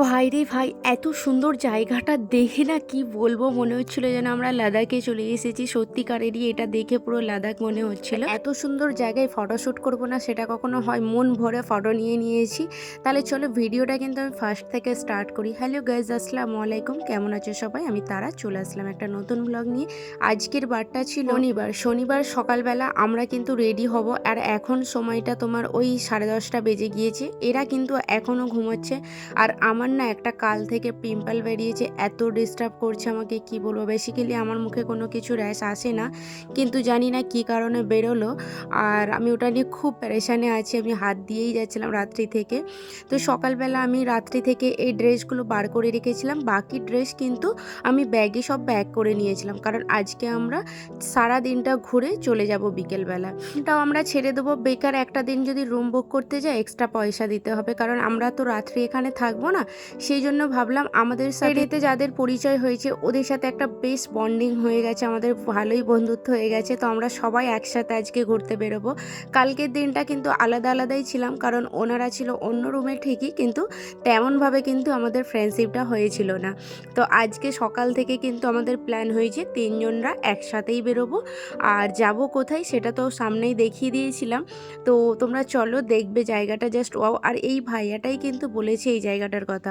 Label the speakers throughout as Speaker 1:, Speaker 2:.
Speaker 1: ভাই রে ভাই, এত সুন্দর জায়গাটা দেখে না কি বলব? মনে হচ্ছিল যেন আমরা লাদাখে চলে এসেছি। সত্যিকারেরই এটা দেখে পুরো লাদাখ মনে হচ্ছিল। এত সুন্দর জায়গায় ফটোশ্যুট করব না, সেটা কখনো হয়? মন ভরে ফটো নিয়ে নিয়েছি। তাহলে চলো ভিডিওটা কিন্তু আমি ফার্স্ট থেকে স্টার্ট করি। হ্যালো গাইজ আসসালামু আলাইকুম। কেমন আছো সবাই? আমি তারা, চলে আসলাম একটা নতুন ব্লগ নিয়ে। আজকের বারটা ছিল শনিবার। শনিবার সকালবেলা আমরা কিন্তু রেডি হব। আর এখন সময়টা তোমার ওই সাড়ে দশটা বেজে গিয়েছে। এরা কিন্তু এখনও ঘুমোচ্ছে। আর আমার না একটা কাল থেকে পিম্পল বেরিয়েছে, এত ডিস্টার্ব করছে আমাকে, কি বলব? বেসিক্যালি আমার মুখে কোনো কিছু র্যাশ আসে না, কিন্তু জানি না কি কারণে বেরোলো। আর আমি ওটা নিয়ে খুব প্যারেশানে আছি, আমি হাত দিয়েই যাচ্ছিলাম রাত্রি থেকে। তো সকালবেলা আমি রাত্রি থেকে এই ড্রেসগুলো বার করে রেখেছিলাম, বাকি ড্রেস কিন্তু আমি ব্যাগে সব ব্যাগ করে নিয়েছিলাম। কারণ আজকে আমরা সারা দিনটা ঘুরে চলে যাব বিকেলবেলা। এটাও আমরা ছেড়ে দেবো, বেকার একটা দিন যদি রুম বুক করতে যাই এক্সট্রা পয়সা দিতে হবে। কারণ আমরা তো রাত্রি এখানে থাকব না সেই জন্য ভাবলাম আমাদের সাইডেতে যাদের পরিচয় হয়েছে ওদের সাথে একটা বেশ বন্ডিং হয়ে গেছে আমাদের ভালোই বন্ধুত্ব হয়ে গেছে তো আমরা সবাই একসাথে আজকে ঘুরতে বেরোবো। কালকের দিনটা কিন্তু আলাদা আলাদাই ছিলাম কারণ ওনারা ছিল অন্য রুমে ঠিকই কিন্তু তেমনভাবে কিন্তু আমাদের ফ্রেন্ডশিপটা হয়েছিল না। তো আজকে সকাল থেকে কিন্তু আমাদের প্ল্যান হয়েছে তিনজনরা একসাথেই বেরোবো। আর যাব কোথায় সেটা তো সামনেই দেখিয়ে দিয়েছিলাম। তো তোমরা চলো দেখবে জায়গাটা জাস্ট ওয়াও আর এই ভাইয়াটাই কিন্তু বলেছে এই জায়গাটার কথা।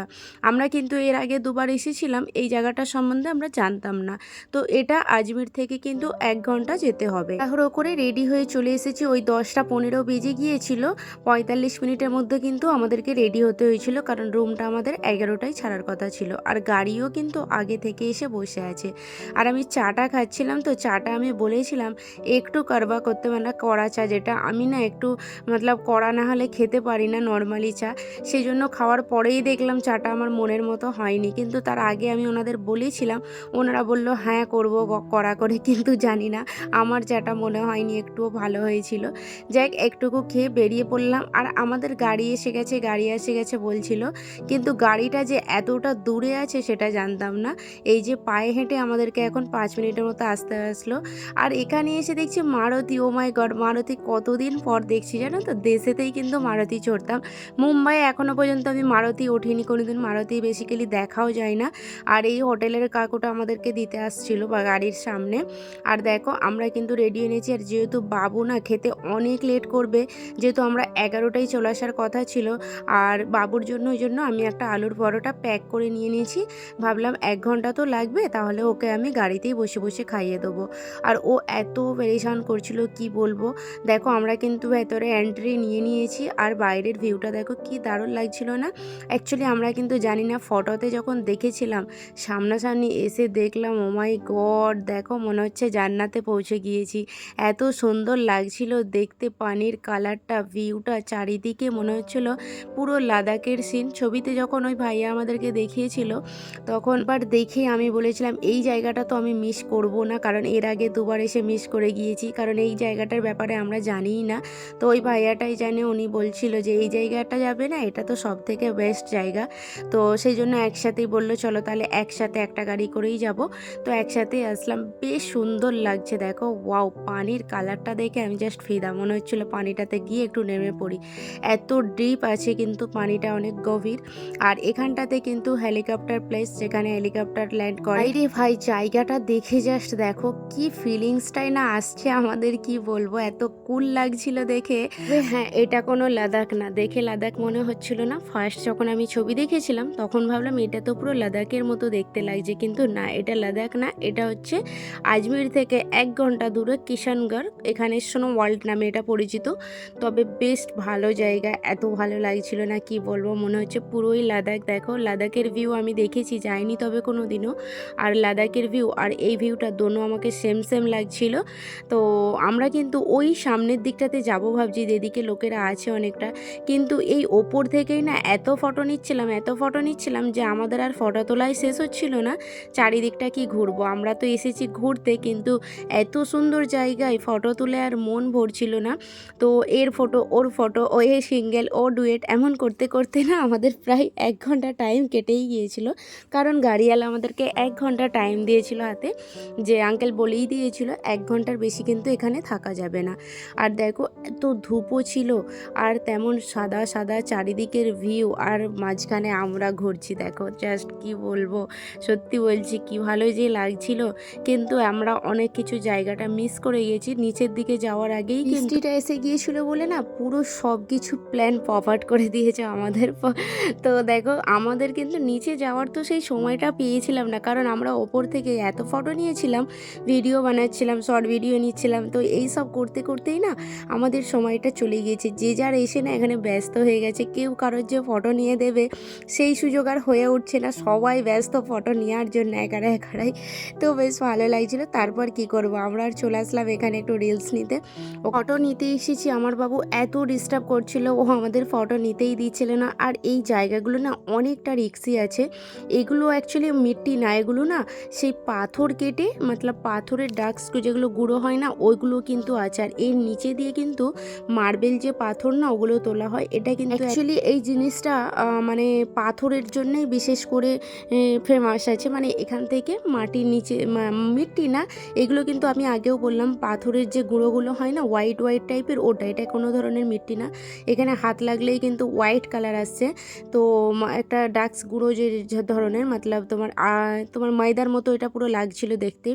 Speaker 1: আমরা কিন্তু এর আগে দুবার এসেছিলাম, এই জায়গাটার সম্বন্ধে আমরা জানতাম না। তো এটা আজমির থেকে কিন্তু এক ঘণ্টা যেতে হবে। তাহলে করে রেডি হয়ে চলে এসেছি। ওই দশটা পনেরো বেজে গিয়েছিল। পঁয়তাল্লিশ মিনিটের মধ্যে কিন্তু আমাদেরকে রেডি হতে হয়েছিল, কারণ রুমটা আমাদের এগারোটায় ছাড়ার কথা ছিল। আর গাড়িও কিন্তু আগে থেকে এসে বসে আছে। আর আমি চাটা খাচ্ছিলাম, তো চাটা আমি বলেছিলাম, একটু কারবা করতে মানে কড়া চা যেটা। আমি না একটু, মতলব কড়া না হলে খেতে পারি না নর্মালি চা। সেই জন্য খাওয়ার পরেই দেখলাম চাটা আমার মনের মতো হয়নি। কিন্তু তার আগে আমি ওনাদের বলেছিলাম, ওনারা বলল হ্যাঁ করব কড়া করে। কিন্তু জানি না, আমার চাটা মনে হয়নি, একটুও ভালো হয়েছিল। যাই একটুকু খেয়ে বেরিয়ে পড়লাম। আর আমাদের গাড়ি এসে গেছে, গাড়ি এসে গেছে বলছিল। কিন্তু গাড়িটা যে এতটা দূরে আছে সেটা জানতাম না। এই যে পায়ে হেঁটে আমাদেরকে এখন পাঁচ মিনিটের মতো আসতে আসলো। আর এখানে এসে দেখছি Maruti, oh my god, Maruti কতদিন পর দেখছি জানো তো? দেশেতেই কিন্তু মারুতি চড়তাম। মুম্বাই এখনও পর্যন্ত আমি মারুতি ওঠিনি কোনোদিন মারুতি বেসিক্যালি দেখাও যায় না। আর এই হোটেলের কাকুটা আমাদেরকে দিতে আসছিল বা গাড়ির সামনে। আর দেখো, আমরা কিন্তু রেডি এনেছি। আর যেহেতু বাবু না খেতে অনেক লেট করবে, যেহেতু আমরা এগারোটায় চলে আসার কথা ছিল, আর বাবুর জন্য ওই জন্য আমি একটা আলুর পরোটা প্যাক করে নিয়ে নিয়েছি। ভাবলাম এক ঘণ্টা তো লাগবে, তাহলে ওকে আমি গাড়িতেই বসে বসে খাইয়ে দেবো। আর ও এত পেরেশান করছিল, কি বলব? দেখো, আমরা কিন্তু ভেতরে এন্ট্রি নিয়ে নিয়েছি। আর বাইরের ভিউটা দেখো, কি দারুণ লাগছিল না? অ্যাকচুয়ালি আমরা কিন্তু জানি না। ফটোতে যখন দেখেছিলাম, সামনাসামনি এসে দেখলাম ও মাই গড দেখো মনে হচ্ছে জান্নাতে পৌঁছে গিয়েছি। এত সুন্দর লাগছিল দেখতে, পানির কালারটা ভিউটা চারিদিকে মনে হচ্ছিল পুরো লাদাখের সিন ছবিতে যখন ওই ভাইয়া আমাদেরকে দেখিয়েছিল, তখন বার দেখে আমি বলেছিলাম, এই জায়গাটা তো আমি মিস করব না, কারণ এর আগে দুবার এসে মিস করে গিয়েছি, কারণ এই জায়গাটার ব্যাপারে আমরা জানিই না। তো ওই ভাইয়াটাই জানে, উনি বলছিল যে, এই জায়গাটা যাবে না, এটা তো সব থেকে বেস্ট জায়গা। তো সেই জন্য একসাথেই বলল চলো তাহলে একসাথে একটা গাড়ি করেই যাব। তো একসাথেই আসলাম বেশ সুন্দর লাগছে দেখো ওয়াও পানির কালারটা দেখে আমি জাস্ট ফিদা। মনে হচ্ছিল পানিটাতে গিয়ে একটু নেমে পড়ি। এত ডিপ আছে কিন্তু পানিটা অনেক গভীর। আর এখানটাতে কিন্তু হেলিকপ্টার প্লেস যেখানে হেলিকপ্টার ল্যান্ড করে। রে ভাই জায়গাটা দেখে জাস্ট দেখো কি ফিলিংসটাই না আসছে আমাদের কি বলব? এত কুল লাগছিল দেখে। হ্যাঁ এটা কোনো লাদাখ না। দেখে লাদাখ মনে হচ্ছিল না ফার্স্ট যখন আমি ছবি দেখেছিলাম, তখন ভাবলাম এটা তো পুরো লাদাখের মতো দেখতে লাগছে, কিন্তু না, এটা লাদাখ না, এটা হচ্ছে আজমির থেকে এক ঘণ্টা দূরে কিষানগড়, এখানে স্নো ওয়ার্ল্ড নামে এটা পরিচিত, তবে বেস্ট ভালো জায়গা, এত ভালো লাগছিল না, কি বলব, মনে হচ্ছে পুরোই লাদাখ, দেখো, লাদাখের ভিউ আমি দেখেছি, যাইনি তবে কোনো দিনও আর লাদাখের ভিউ আর এই ভিউটা দোনো আমাকে সেম সেম লাগছিল, তো আমরা কিন্তু ওই সামনের দিকটাতে যাব ভাবছি, যেদিকে লোকেরা আছে অনেকটা, কিন্তু এই ওপর থেকেই না, এত ফটো নিচ্ছিলাম এত ফটো নিচ্ছিলাম যে আমাদের আর ফটো তোলাই শেষ হচ্ছিল না। চারিদিকটা কি ঘুরবো? আমরা তো এসেছি ঘুরতে, কিন্তু এত সুন্দর জায়গায় ফটো তুলে আর মন ভরছিল না। তো এর ফটো ওর ফটো ও এ সিঙ্গেল ও ডুয়েট এমন করতে করতে না আমাদের প্রায় এক ঘণ্টা টাইম কেটেই গিয়েছিল। কারণ গাড়িওয়ালা আমাদেরকে এক ঘণ্টা টাইম দিয়েছিল হাতে, যে আঙ্কেল বলেই দিয়েছিল, এক ঘণ্টার বেশি কিন্তু এখানে থাকা যাবে না। আর দেখো, এত ধূপও ছিল, আর তেমন সাদা সাদা চারিদিকের ভিউ আর মাঝখানে মাঝখানে আমরা ঘুরছি। দেখো জাস্ট কি বলব? সত্যি বলছি, কি ভালো যে লাগছিল। কিন্তু আমরা অনেক কিছু জায়গাটা মিস করে গেছি। নিচের দিকে যাওয়ার আগেই বৃষ্টিটা এসে গিয়েছিল বলে না, পুরো সব কিছু প্ল্যান পপাট করে দিয়েছে আমাদের। তো দেখো, আমাদের কিন্তু নিচে যাওয়ার তো সেই সময়টা পেয়েছিলাম না। কারণ আমরা ওপর থেকে এত ফটো নিয়েছিলাম ভিডিও বানাচ্ছিলাম শর্ট ভিডিও নিচ্ছিলাম। তো এই সব করতে করতেই না আমাদের সময়টা চলে গিয়েছে। যে যার এসে না এখানে ব্যস্ত হয়ে গেছে। কেউ কারোর যে ফটো নিয়ে দেবে সেই সুযোগ আর হয়ে উঠছে না। সবাই ব্যস্ত ফটো নেওয়ার জন্য একারা একারাই তো বেশ ভালো লাগছিল। তারপর কি করব? আমরা আর চলে আসলাম এখানে একটু রিলস নিতে। ও ফটো নিতে এসেছি। আমার বাবু এত ডিস্টার্ব করছিল। ও আমাদের ফটো নিতেই দিচ্ছিল না। আর এই জায়গাগুলো না অনেকটা রিক্সি আছে। এগুলো অ্যাকচুয়ালি মিট্টি না। এগুলো না সেই পাথর কেটে মতলব পাথরের ডাক্স যেগুলো গুঁড়ো হয় না ওইগুলো কিন্তু আছে। আর এর নিচে দিয়ে কিন্তু মার্বেল যে পাথর না ওগুলো তোলা হয়। এটা কিন্তু অ্যাকচুয়ালি এই জিনিসটা মানে পাথরের জন্যই বিশেষ করে ফেমাস আছে মানে এখান থেকে মাটির নিচে মিট্টি না, এগুলো কিন্তু আমি আগেও বললাম, পাথরের যে গুঁড়োগুলো হয় না হোয়াইট হোয়াইট টাইপের ওটা, এটা কোনো ধরনের মিট্টি না। এখানে হাত লাগলেই কিন্তু হোয়াইট কালার আসছে। তো একটা ডাক্স গুঁড়ো যে ধরনের, মতলব তোমার তোমার ময়দার মতো এটা পুরো লাগছিল দেখতে।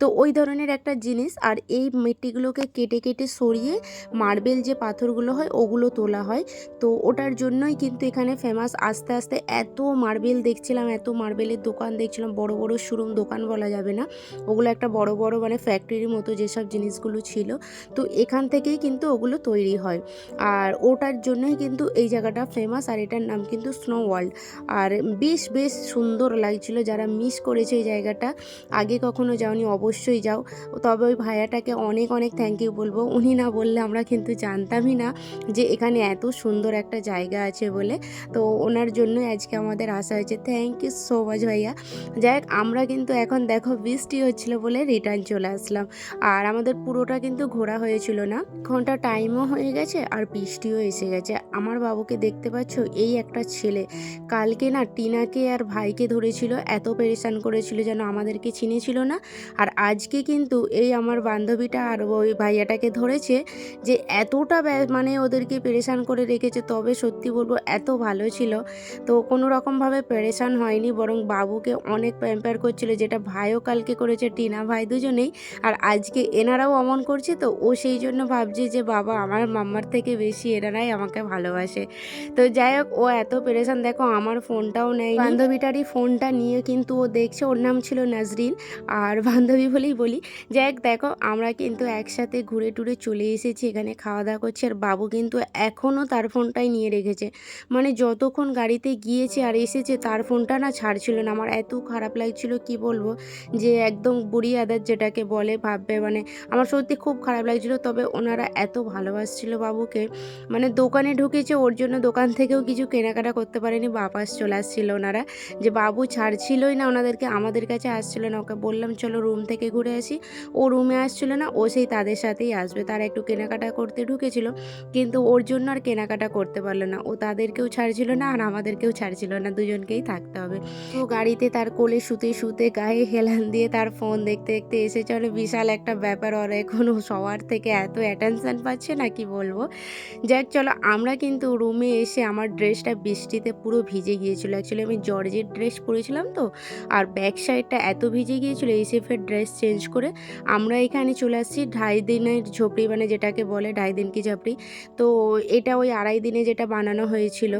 Speaker 1: তো ওই ধরনের একটা জিনিস, আর এই মিট্টিগুলোকে কেটে কেটে সরিয়ে মার্বেল যে পাথরগুলো হয়, ওগুলো তোলা হয়। তো ওটার জন্যই কিন্তু এখানে ফেমাস আস্তে আস্তে এত মার্বেল দেখছিলাম, এত মার্বেলের দোকান দেখছিলাম, বড় বড় শোরুম দোকান বলা যাবে না। ওগুলো একটা বড় বড় মানে ফ্যাক্টরির মতো যেসব জিনিসগুলো ছিল। তো এখান থেকেই কিন্তু ওগুলো তৈরি হয়। আর ওটার জন্যই কিন্তু এই জায়গাটা ফেমাস আর এটার নাম কিন্তু স্নো ওয়ার্ল্ড আর বেশ বেশ সুন্দর লাগছিল যারা মিস করেছে এই জায়গাটা। আগে কখনো যাওনি, অবশ্যই যাও। তবে ওই ভাইয়াটাকে অনেক অনেক থ্যাংক ইউ বলব। উনি না বললে আমরা কিন্তু জানতামই না যে এখানে এত সুন্দর একটা জায়গা আছে বলে। তো ওনার জন্যই আজকে আমাদের আসা হয়েছে। থ্যাংক ইউ সো মাচ ভাইয়া। যাই হোক, আমরা কিন্তু এখন দেখো বৃষ্টি হচ্ছিল বলে রিটার্ন চলে আসলাম। আর আমাদের পুরোটা কিন্তু ঘোরা হয়েছিল না। ঘণ্টা টাইমও হয়ে গেছে আর বৃষ্টিও এসে গেছে। আমার বাবুকে দেখতে পাচ্ছ, এই একটা ছেলে। কালকে না টিনাকে আর ভাইকে ধরেছিল, এত পেরেশান করেছিল যেন আমাদেরকে চিনেছিল না। আর আজকে কিন্তু এই আমার বান্ধবীটা আর ওই ভাইয়াটাকে ধরেছে যে এতটা মানে ওদেরকে পেরেশান করে রেখেছে, তবে সত্যি বলব এত ভালো ছিল। তো কোনো রকমভাবে পেরেশান হয়নি, বরং বাবুকে অনেক প্যাম্পার করছিল, যেটা ভাইও কালকে করেছে, টিনা ভাই দুজনেই। আর আজকে এনারাও অমন করছে, তো ও সেই জন্য ভাবছে যে, বাবা, আমার মাম্মার থেকে বেশি এনারাই আমাকে ভালোবাসে। তো যাই হোক, ও এত পেরেশান, দেখো আমার ফোনটাও নেই বান্ধবীটারই ফোনটা নিয়ে কিন্তু ও দেখছে, ওর নাম ছিল নাজরিন, আর বান্ধবী বলেই বলি। যাই হোক, দেখো, আমরা কিন্তু একসাথে ঘুরে টুরে চলে এসেছি, এখানে খাওয়া দাওয়া করছি, আর বাবু কিন্তু এখনও তার ফোনটাই নিয়ে রেখেছে। মানে যতক্ষণ গাড়িতে গিয়েছে আর এসেছে, তার ফোনটা না ছাড়ছিল না। আমার এত খারাপ লাগছিল, কি বলব? যে একদম বুড়ি আদার যেটাকে বলে, ভাববে মানে আমার সত্যি খুব খারাপ লাগছিল। তবে ওনারা এত ভালোবাসছিল বাবুকে। মানে দোকানে ঢুকেছে, ওর জন্য দোকান থেকেও কিছু কেনাকাটা করতে পারেনি। বাপাস চলে আসছিল ওনারা। যে বাবু ছাড়ছিলই না ওনাদেরকে, আমাদের কাছে আসছিল না। ওকে বললাম, চলো রুম থেকে ঘুরে আসি। ও রুমে আসছিল না, ও সেই তাদের সাথেই আসবে। তারা একটু কেনাকাটা করতে ঢুকেছিল, কিন্তু ওর জন্য আর কেনাকাটা করতে পারল না। ও তাদেরকেও ছাড়ছিল না, আর আমাদেরকেও ছাড়ছিল না, দুজনকেই থাকতে হবে। তো গাড়িতে তার কোলে শুতে শুতে গায়ে হেলান দিয়ে তার ফোন দেখতে দেখতে এসে চলে। বিশাল একটা ব্যাপার, ওর এখনও সবার থেকে এত অ্যাটেনশন পাচ্ছে না, কি বলব? যাক, চলো, আমরা কিন্তু রুমে এসে আমার ড্রেসটা বৃষ্টিতে পুরো ভিজে গিয়েছিল। অ্যাকচুয়ালি আমি জর্জের ড্রেস পরেছিলাম তো, আর ব্যাক সাইডটা এত ভিজে গিয়েছিল এসে ফের ড্রেস চেঞ্জ করে। আমরা এখানে চলে আসছি ঢাই দিনের ঝোপড়ি মানে যেটাকে বলে ঢাই দিন কি ঝাপড়ি। তো, এটা ওই আড়াই দিনে যেটা বানানো হয়েছিল।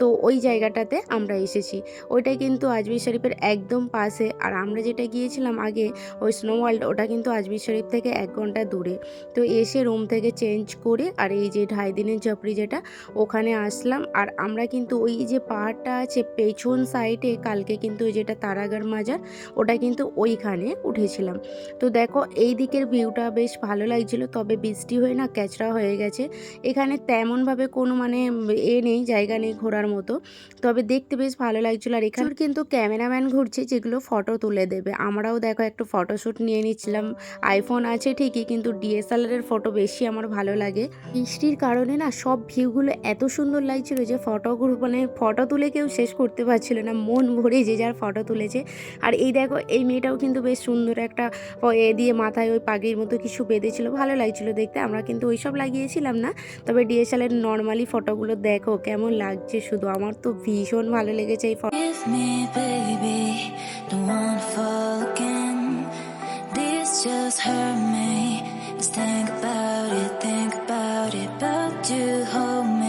Speaker 1: তো ওই জায়গাটাতে আমরা এসেছি। ওইটা কিন্তু আজমির শরীফের একদম পাশে। আর আমরা যেটা গিয়েছিলাম আগে, ওই স্নো ওয়ার্ল্ড ওটা কিন্তু আজমির শরীফ থেকে এক ঘণ্টা দূরে। তো এসে রুম থেকে চেঞ্জ করে, আর এই যে ঢাই দিনের ঝাপড়ি যেটা, ওখানে আসলাম। আর আমরা কিন্তু ওই যে পাহাড়টা আছে, পেছন সাইডে কালকে কিন্তু ওই যেটা তারাগার মাজার, ওটা কিন্তু ওইখানে উঠেছিলাম। তো দেখো, এই দিকের ভিউটা বেশ ভালো লাগছিল। তবে বৃষ্টি হয়ে না, ক্যাচড়া হয়ে গেছে। এখানে তেমনভাবে কোনো মানে এ নেই, জায়গা নেই ঘোরার মতো। তবে দেখতে বেশ ভালো লাগছিল। আর এখানে কিন্তু ক্যামেরাম্যান ঘুরছে, যেগুলো ফটো তুলে দেবে। আমরাও দেখো একটু ফটোশ্যুট নিয়ে নিচ্ছিলাম। আইফোন আছে ঠিকই, কিন্তু ডিএসএলআরের ফটো বেশি আমার ভালো লাগে। বৃষ্টির কারণে না সব ভিউগুলো এত সুন্দর লাগছিল যে ফটোগুলো মানে ফটো তুলে কেউ শেষ করতে পারছিল না। মন ভরে যে যার ফটো তুলেছে। আর এই দেখো, এই মেয়েটাও কিন্তু বেশ সুন্দর একটা এ দিয়ে মাথায় ওই পাগড়ির মতো কিছু বেঁধেছিল। ভালো লাগছিল দেখতে। আমরা কিন্তু ওইসব লাগিয়েছিলাম না। তবে ডিএসএলআর নর্মালি ফটোগুলো দেখো, কেমন লাগছে শুধু আমার তো ভীষণ ভালো লেগেছে এই
Speaker 2: just hurt me. Just think about it, think about it. about you hold me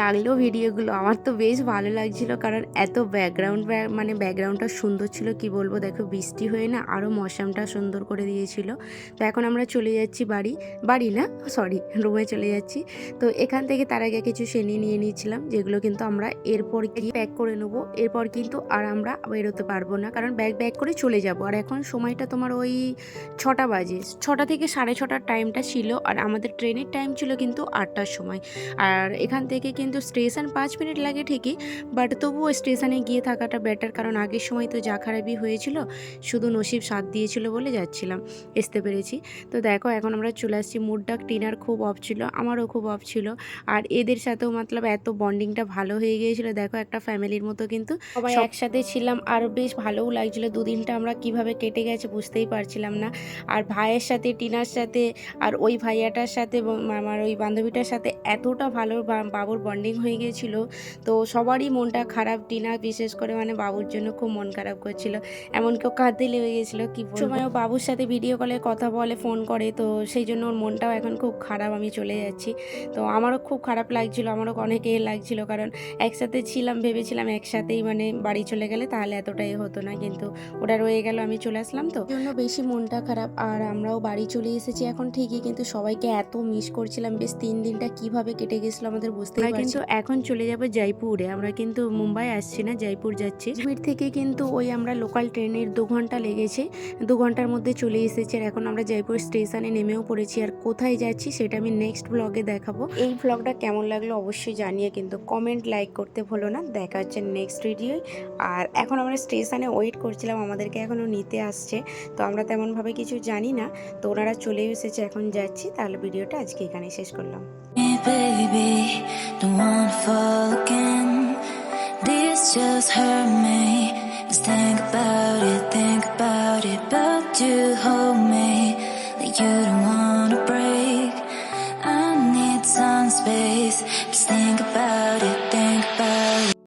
Speaker 1: লাগল ভিডিওগুলো আমার তো বেশ ভালো লাগছিল কারণ এত ব্যাকগ্রাউন্ড মানে ব্যাকগ্রাউন্ডটা সুন্দর ছিল, কি বলব? দেখো বৃষ্টি হয়ে না আরও মশামটা সুন্দর করে দিয়েছিল। তো এখন আমরা চলে যাচ্ছি বাড়ি বাড়ি না? সরি রুমে চলে যাচ্ছি। তো এখান থেকে তার আগে কিছু সেনি নিয়ে নিয়েছিলাম, যেগুলো কিন্তু আমরা এরপর গিয়ে প্যাক করে নেব। এরপর কিন্তু আর আমরা বেরোতে পারব না, কারণ ব্যাগ ব্যাগ করে চলে যাব। আর এখন সময়টা তোমার ওই ছটা বাজে। ছটা থেকে সাড়ে ছটার টাইমটা ছিল, আর আমাদের ট্রেনের টাইম ছিল কিন্তু আটটার সময়। আর এখান থেকে কিন্তু স্টেশন পাঁচ মিনিট লাগে ঠিকই বাট তবুও স্টেশনে গিয়ে থাকাটা বেটার কারণ আগের সময় তো যা খারাপই হয়েছিল শুধু নসিব সাথ দিয়েছিল বলে যাচ্ছিলাম আসতে পেরেছি। তো দেখো এখন আমরা চলে আসছি মুডডাক টিনার খুব অফ ছিল আমারও খুব অফ ছিল আর এদের সাথেও মতলব এত বন্ডিংটা ভালো হয়ে গিয়েছিল দেখো একটা ফ্যামিলির মতো কিন্তু সবাই একসাথে ছিলাম আর বেশ ভালোও লাগছিল দুদিনটা আমরা কীভাবে কেটে গেছে বুঝতেই পারছিলাম না আর ভাইয়ের সাথে টিনার সাথে আর ওই ভাইয়াটার সাথে আমার ওই বান্ধবীটার সাথে এতটা ভালো বাবুর বন্ডিং হয়ে গিয়েছিল। তো সবারই মনটা খারাপ টিনা বিশেষ করে মানে বাবুর জন্য খুব মন খারাপ করছিল। এমনকি কাঁদতে লেগে গেছিল কি। সময়ও বাবুর সাথে ভিডিও কলে কথা বলে ফোন করে তো সেই জন্য ওর মনটাও এখন খুব খারাপ আমি চলে যাচ্ছি। তো আমারও খুব খারাপ লাগছিল আমারও অনেক এ লাগছিল কারণ একসাথে ছিলাম ভেবেছিলাম একসাথেই মানে বাড়ি চলে গেলে তাহলে এতটাই হতো না কিন্তু ওটা রয়ে গেল আমি চলে আসলাম তো। জন্য বেশি মনটা খারাপ আর আমরাও বাড়ি চলে এসেছি এখন ঠিকই কিন্তু সবাইকে এত মিস করছিলাম বেশ তিন দিনটা কীভাবে কেটে গেছিল আমাদের বুঝতে কিন্তু এখন চলে যাব জয়পুরে। আমরা কিন্তু মুম্বাই আসছি না জয়পুর যাচ্ছি। আজমির থেকে কিন্তু ওই আমরা লোকাল ট্রেনের দু ঘণ্টা লেগেছে। দু ঘণ্টার মধ্যে চলে এসেছি আর এখন আমরা জয়পুর স্টেশনে নেমেও পড়েছি। আর কোথায় যাচ্ছি সেটা আমি নেক্সট ব্লগে দেখাবো। এই ব্লগটা কেমন লাগল অবশ্যই জানিয়ে কিন্তু কমেন্ট লাইক করতে ভুলো না। দেখা হচ্ছে নেক্সট ভিডিওয় আর এখন আমরা স্টেশনে ওয়েট করছিলাম আমাদেরকে এখনও নিতে আসছে। তো আমরা তেমনভাবে কিছু জানি না। তো ওনারা চলে এসেছে এখন যাচ্ছি। তাহলে ভিডিওটা আজকে এখানে শেষ করলাম।
Speaker 2: Baby, don't wanna fall again. This just hurt me. Just think about it, think about it. But you hold me like you don't wanna break. I need some space.